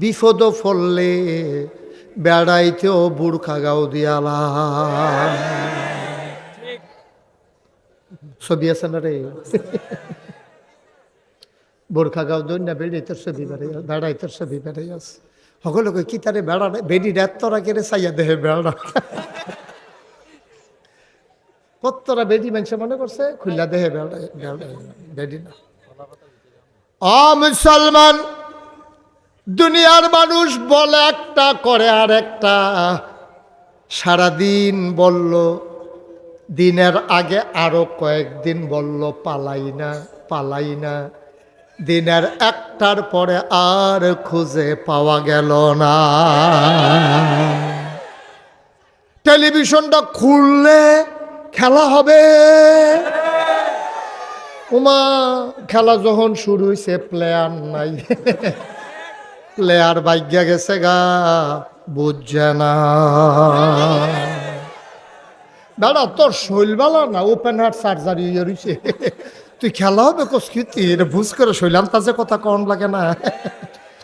বিপদ ফললে বেড়াইতেও বুড়খা গাও দিয়ালা ছবি আছে না রে? বোরখা গাও না বেড়াইতের ছবি বেড়াই বেড়াইতের ছবি বেড়াই আছে। সকলকে কি তারে বেড়া বেড়ি রাত্তরা কেড়ে চাইয়া দেহে বেড়া। কত্তরা বেডি মানুষ মনে করছে? খুল্লা দেহে বেড়া বেডি না। অ মুসলমান দুনিয়ার মানুষ বলে একটা, করে আর একটা। সারাদিন বলল, দিনের আগে আরও কয়েকদিন বলল, পালাই না পালাই না। দিনের একটার পরে আর খুঁজে পাওয়া গেল না। টেলিভিশনটা খুললে খেলা হবে। উমা, খেলা যখন শুরু হয়েছে প্লেয়ার নাই। প্লেয়ার ভাগ্যা গেছে গা, বুঝছে না। দাদা, তোর শৈলবালা না ওপেন হার্ট সার্জারি রয়েছে। তুই খেলা হবে কস্কিতি এটা বুঝ করে শৈলাম তাজে কথা কন লাগে না।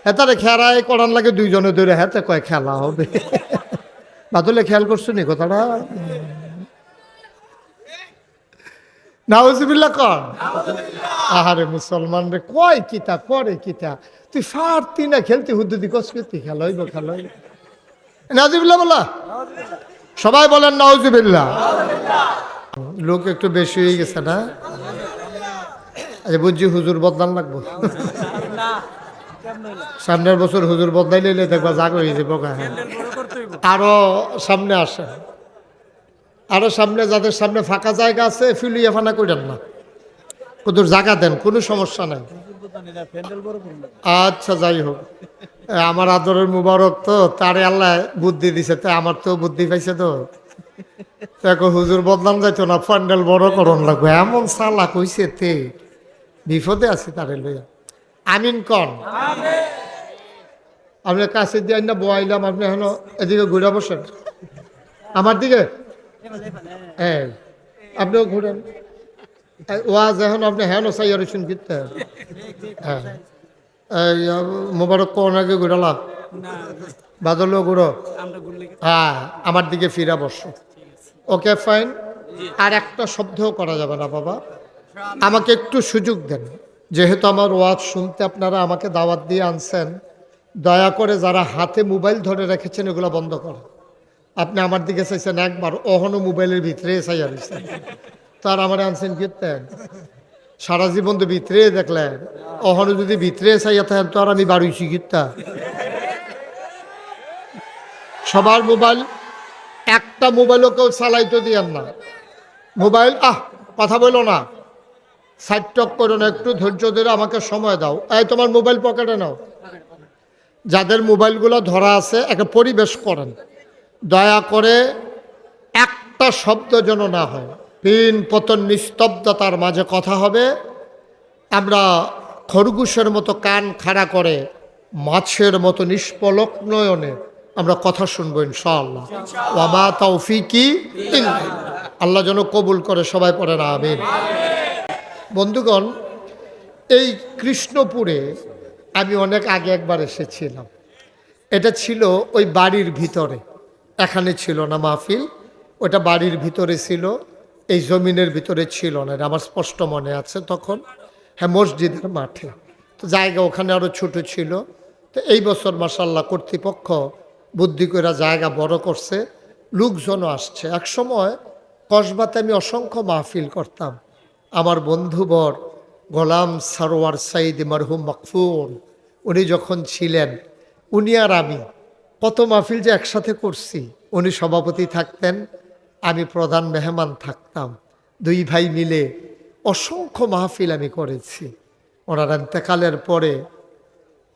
হেতারে খেরাই করান লাগে দুইজনে ধরে, হেতে কয় খেলা হবে। বাদলে খেয়াল করছ নি কথাটা? নাউজুবিল্লা কন। আহারে মুসলমান রে, কয় কিতা করে কিতা? তুই ফারতি না খেলতে হুদ্দুদি কস্কিতি খেলাইব খেলাইব নাউজুবিল্লা বলা? সবাই বলেন নাউজুবিল্লা লোক একটু বেশি হয়ে গেছে না? আচ্ছা বুঝছি হুজুর বদলান লাগবো। সামনের বছর হুজুর বদলাই নিলে দেখবা জাগ হয়ে যাব। আরও সামনে আসে। আরও সামনে, যাদের সামনে ফাঁকা জায়গা আছে, ফিলিয়ে ফানা করেন না। কুদুর জায়গা দেন, কোনো সমস্যা নাই। আচ্ছা যাই হোক। আমার আদরের মুবারক তো, তারে আল্লাহ বুদ্ধি দিছে, তো আমার তো বুদ্ধি পাইছে তো। দেখো হুজুর বদলাম যাইতো না প্যান্ডেল বড় করণ লাগবে। এমন সালা কইছে তে, বিপদে আছে তারে লইয়া। আমিন কন। আপনার কাছে দিয়ে না বয়াইলাম, আপনি এখন এদিকে ঘুরে বসেন। আমার দিকে? হ্যাঁ আপনিও ঘুরেন। ওয়াজ এখন আপনি হ্যাঁ। সাইয়ার শুনতে হ্যাঁ মোবারক কোন আগে ঘুরালাম ঘুরো হ্যাঁ আমার দিকে ফিরা বসো ওকে ফাইন আর একটা শব্দও করা যাবে না বাবা। আমাকে একটু সুযোগ দেন। যেহেতু আমার ওয়াজ শুনতে আপনারা আমাকে দাওয়াত দিয়ে আনছেন দয়া করে যারা হাতে মোবাইল ধরে রেখেছেন এগুলো বন্ধ করেন। আপনি আমার দিকে চাইছেন একবার অহনো মোবাইলের ভিতরে চাইয়া রয়েছেন তার আমার আনছেন কীর্তেন। সারা জীবন তো ভিতরে দেখলেন। অহনো যদি ভিতরে চাইয়া থাকেন, তো আর আমি বাড়িছি কীর্তা সবার মোবাইল, একটা মোবাইলও কেউ চালাইতে দিয়েন না। মোবাইল, আহ, কথা বলো না। সাইড টক করো না, একটু ধৈর্য ধরে আমাকে সময় দাও। এই তোমার মোবাইল পকেটে নাও। যাদের মোবাইলগুলো ধরা আছে একটা পরিবেশ করেন। দয়া করে একটা শব্দ যেন না হয়। পিন পতন নিস্তব্ধতার মাঝে কথা হবে। আমরা খরগোশের মতো কান খাড়া করে, মাছের মতো নিষ্পলক নয়নে আমরা কথা শুনব ইনশাআল্লাহ। ওয়ামা তৌফিকি। আল্লাহ যেন কবুল করে, সবাই পড়ে না আমিন। বন্ধুগণ, এই কৃষ্ণপুরে আমি অনেক আগে একবার এসেছিলাম। এটা ছিল ওই বাড়ির ভিতরে। এখানে ছিল না মাহফিল, ওটা বাড়ির ভিতরে ছিল। এই জমিনের ভিতরে ছিল না আমার স্পষ্ট মনে আছে তখন। হ্যাঁ মসজিদের মাঠে। তো জায়গা ওখানে আরও ছোট ছিল। তো এই বছর মাসাল্লাহ কর্তৃপক্ষ বুদ্ধি করে জায়গা বড় করছে। লোকজনও আসছে। এক সময় কসবাতে আমি অসংখ্য মাহফিল করতাম। আমার বন্ধুবর গোলাম সারোয়ার সাইদ মারহুম মকফুর উনি যখন ছিলেন, উনি আর আমি কত মাহফিল যে একসাথে করছি। উনি সভাপতি থাকতেন। আমি প্রধান মেহমান থাকতাম। দুই ভাই মিলে অসংখ্য মাহফিল আমি করেছি। ওনার এতেকালের পরে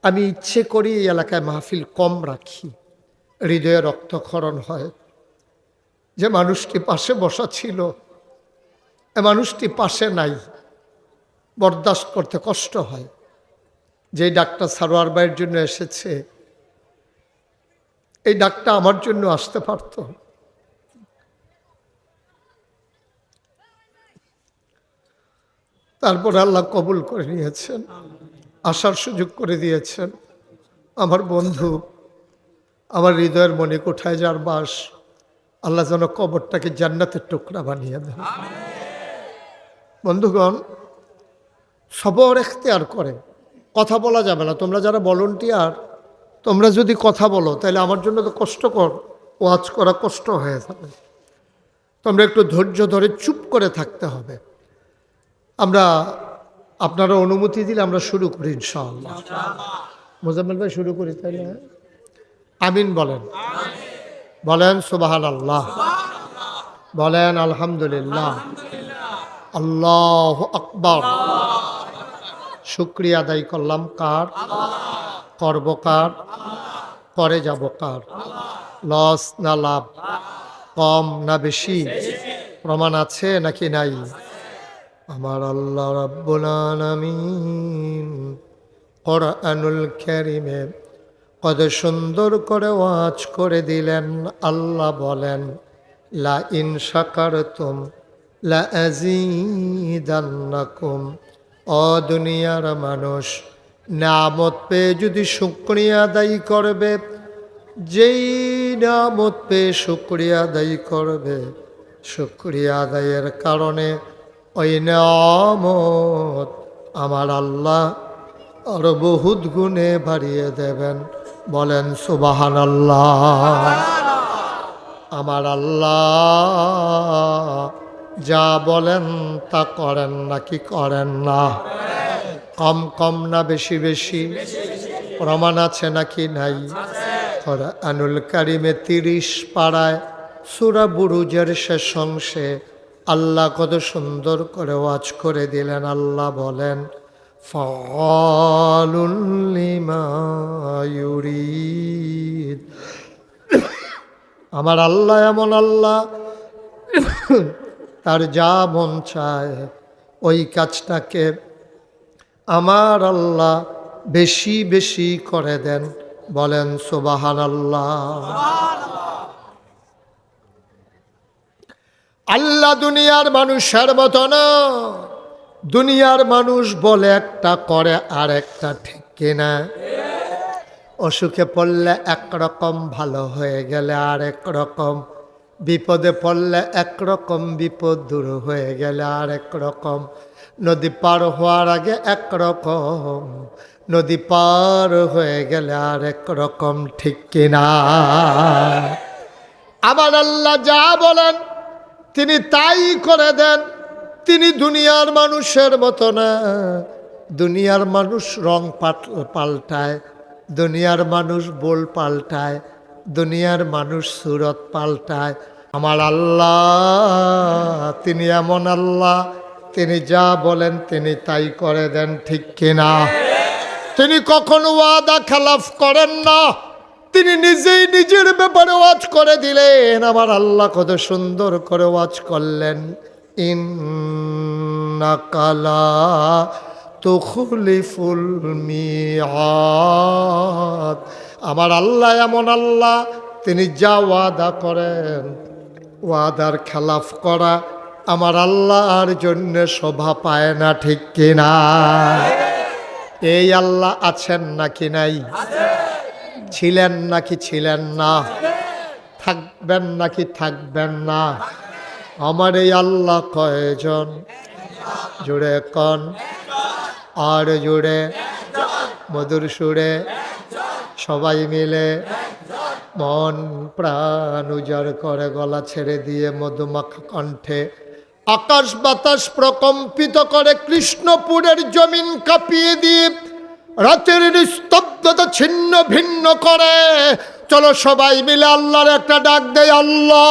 আমি ইচ্ছে করি এই এলাকায় মাহফিল কম রাখি। হৃদয়ে রক্তক্ষরণ হয়। যে মানুষটি পাশে বসা ছিল, এ মানুষটি পাশে নাই। বরদাস্ত করতে কষ্ট হয়। যে ডাক্তার সারোয়ার ভাইয়ের জন্য এসেছে, এই ডাকটা আমার জন্য আসতে পারত। তারপর আল্লাহ কবুল করে নিয়েছেন, আসার সুযোগ করে দিয়েছেন। আমার বন্ধু, আমার হৃদয়ের মনে কোঠায় যার বাস, আল্লাহ যেন কবরটাকে জান্নাতের টুকরা বানিয়ে দেন। বন্ধুগণ, সবর এখতিয়ার করে, কথা বলা যাবে না। তোমরা যারা ভলন্টিয়ার তোমরা যদি কথা বলো, তাহলে আমার জন্য তো কষ্টকর, ওয়াজ করা কষ্ট হয়ে যাবে। তোমরা একটু ধৈর্য ধরে চুপ করে থাকতে হবে। আমরা আপনারা অনুমতি দিলে আমরা শুরু করি ইনশাআল্লাহ। মোজাম্মেল ভাই শুরু করি তাই না আমিন বলেন। বলেন সুবাহান আল্লাহ বলেন, আলহামদুলিল্লাহ। আল্লাহ আকবর। শুক্রিয়া আদায় করলাম কার? করব কার? করে যাব কার? লস না লাভ? কম না বেশি? প্রমাণ আছে নাকি নাই? আমার আল্লাহ রাব্বুল আলামিন কোরআনুল কারীমে কত সুন্দর করে ওয়াজ করে দিলেন। আল্লাহ বলেন, লা ইন শাকারতুম লা আযীদান্নাকুম। ও দুনিয়ার মানুষ নামত পেয়ে যদি শুক্রিয়া আদায় করবে, যেই নামত পেয়ে শুক্রিয়া আদায় করবে, শুক্রিয়া আদায়ের কারণে ওই নামত আমার আল্লাহ আরও বহুত গুণে বাড়িয়ে দেবেন। বলেন সুবাহান আল্লাহ আমার আল্লাহ যা বলেন তা করেন নাকি করেন না? কম কম না বেশি বেশি? প্রমাণ আছে নাকি নাই? আনুল কারিমে তিরিশ পাড়ায় সুরা বুরুজের শেষ অংশে আল্লাহ কত সুন্দর করে ওয়াজ করে দিলেন। আল্লাহ বলেন আমার আল্লাহ এমন আল্লাহ, তার যা মন চায় ওই কাজটাকে আমার আল্লাহ বেশি বেশি করে দেন। বলেন সুবাহান আল্লাহ আল্লাহ দুনিয়ার মানুষের মতো না। দুনিয়ার মানুষ বলে একটা, করে আর একটা, ঠিক কিনা? অসুখে পড়লে একরকম, ভালো হয়ে গেলে আর রকম বিপদে পড়লে একরকম, বিপদ দূর হয়ে গেলে আর রকম নদী পার হওয়ার আগে একরকম, নদী পার হয়ে গেলে আর রকম ঠিক কিনা? আমার আল্লাহ যা বলেন তিনি তাই করে দেন, তিনি দুনিয়ার মানুষের মতো না। দুনিয়ার মানুষ রং পাল্টায়, দুনিয়ার মানুষ বোল পাল্টায়, দুনিয়ার মানুষ সুরত পাল্টায়। আমার আল্লাহ, তিনি এমন আল্লাহ, তিনি যা বলেন তিনি তাই করে দেন, ঠিক কিনা? তিনি কখনো ওয়াদা খেলাফ করেন না। তিনি নিজেই নিজের ব্যাপারে ওয়াজ করে দিলেন। আমার আল্লাহ কত সুন্দর করে ওয়াজ করলেন। ইন্নাকালা তুখলিফুল মিয়াদ। আমার আল্লাহ এমন আল্লাহ, তিনি যা ওয়াদা করেন, ওয়াদার খেলাফ করা আমার আল্লাহর জন্য শোভা পায় না, ঠিক কিনা? এই আল্লাহ আছেন নাকি নাই? ছিলেন নাকি ছিলেন না? থাকবেন নাকি থাকবেন না? আমার এই আল্লাহ কয়জন? জুড়ে কন? আর জুড়ে? মধুর সুরে? সবাই মিলে? মন প্রাণ উজাড় করে গলা ছেড়ে দিয়ে মধুমাখ কণ্ঠে আকাশ বাতাস প্রকম্পিত করে কৃষ্ণপুরের জমিন কাঁপিয়ে দিয়ে রাতের নিস্তব্ধতা ছিন্ন ভিন্ন করে। চলো সবাই মিলে আল্লাহর একটা ডাক দেয় আল্লাহ।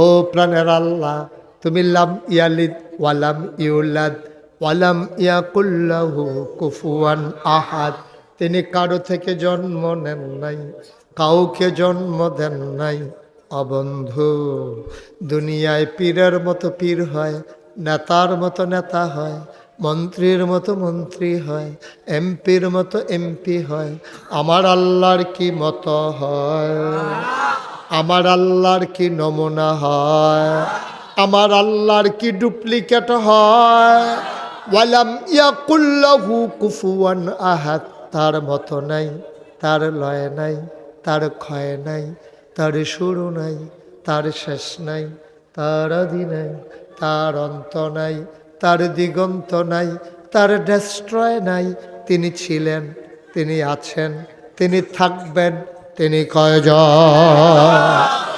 ও প্রাণের আল্লাহ, তুমি লাম ইয়ালিদ ওয়ালাম ইউলাদ ওয়ালাম ইয়াকুল্লাহু কুফুয়ান আহাদ। তিনি কারও থেকে জন্ম নেন নাই, কাউকে জন্ম দেন নাই। অবন্ধু, দুনিয়ায় পীরের মতো পীর হয় নেতার মতো নেতা হয়, মন্ত্রীর মতো মন্ত্রী হয়, এমপির মতো এমপি হয়। আমার আল্লাহর কি মতো হয়? আমার আল্লাহর কি নমুনা হয়? আমার আল্লাহর কি ডুপ্লিকেট হয়? কুফুয়ান আহাদ, তার মতো নাই, তার লয় নাই, তার ক্ষয় নাই, তার শুরু নাই, তার শেষ নাই, তার আদি নাই। তার অন্ত নাই, তার দিগন্ত নাই, তার ডেস্ট্রয় নাই। তিনি ছিলেন, তিনি আছেন, তিনি থাকবেন, তিনি কয়জন?